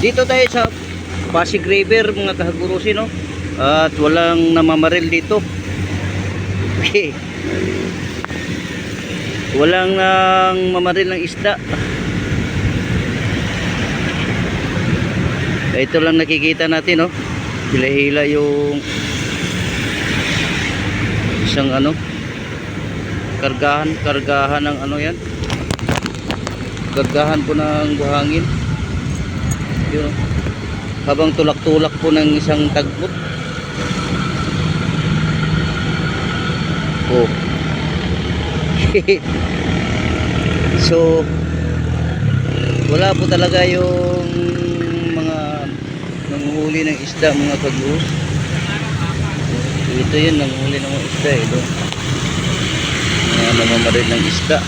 Dito tayo sa Pasig River mga kahagurusi no. At walang namamaril dito. Okay. Walang nang mamaril ng isda. Ito lang nakikita natin no. Hila-hila yung isang ano kargahan kargahan ng ano yan kargahan po ng buhangin yun. Habang tulak-tulak po ng isang tagbot oh. So wala po talaga yung mga nanguhuli ng isda mga kagus ito yun nanguhuli ng isda eh doon mga namamaril ng isda.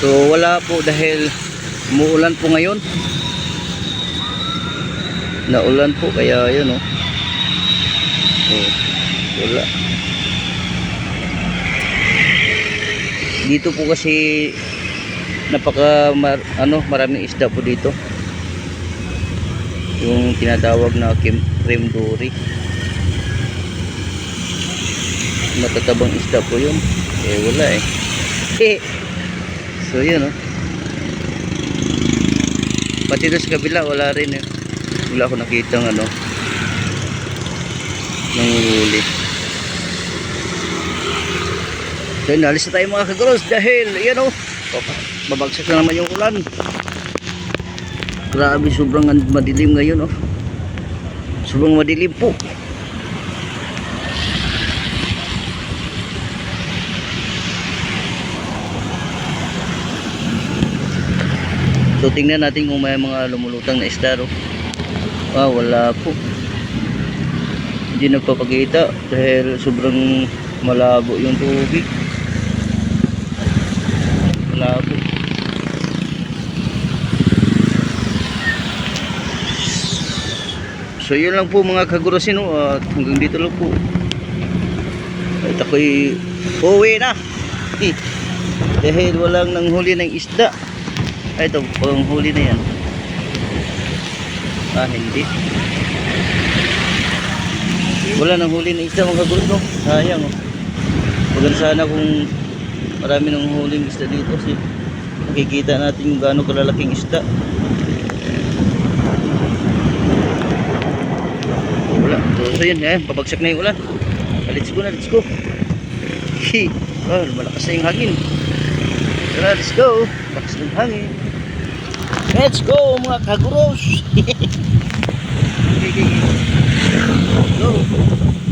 So wala po dahil umuulan po ngayon naulan po kaya yun oh, oh wala. Dito po kasi napaka mar, ano maraming isda po dito. Yung tinatawag na kim, cream matatabang isda po yun. Eh wala eh so yun oh. Pati doon sa kabila wala rin eh wala ako nakita ng ano nanguhuli so yun alis na tayo mga kagros dahil yan oh babagsak na naman yung ulan. Grabe sobrang madilim ngayon oh. Sobrang madilim po. So tingnan natin kung may mga lumulutang na isda ro. Ah, wala po. Hindi nagpapakita dahil sobrang malabo yung tubig. Malabo. So yun lang po mga kagurusin no? at hanggang dito lang po. At ako'y uwi na. Eh, dahil walang nanghuli ng isda. Ito, pang huli na yan. Ah, hindi. Wala nang huli na isda mga gulo. Sayang, oh. Sana kung marami nang huling isda dito kasi makikita natin yung gaano kalalaking isda. Wala. So, yun, eh, pabagsak na yung ulan. Ah, Let's go na, let's go. Hi. Oh, malakas na yung hangin. Let's go. Lakas ng hangin. Let's go mga kaguros. Go.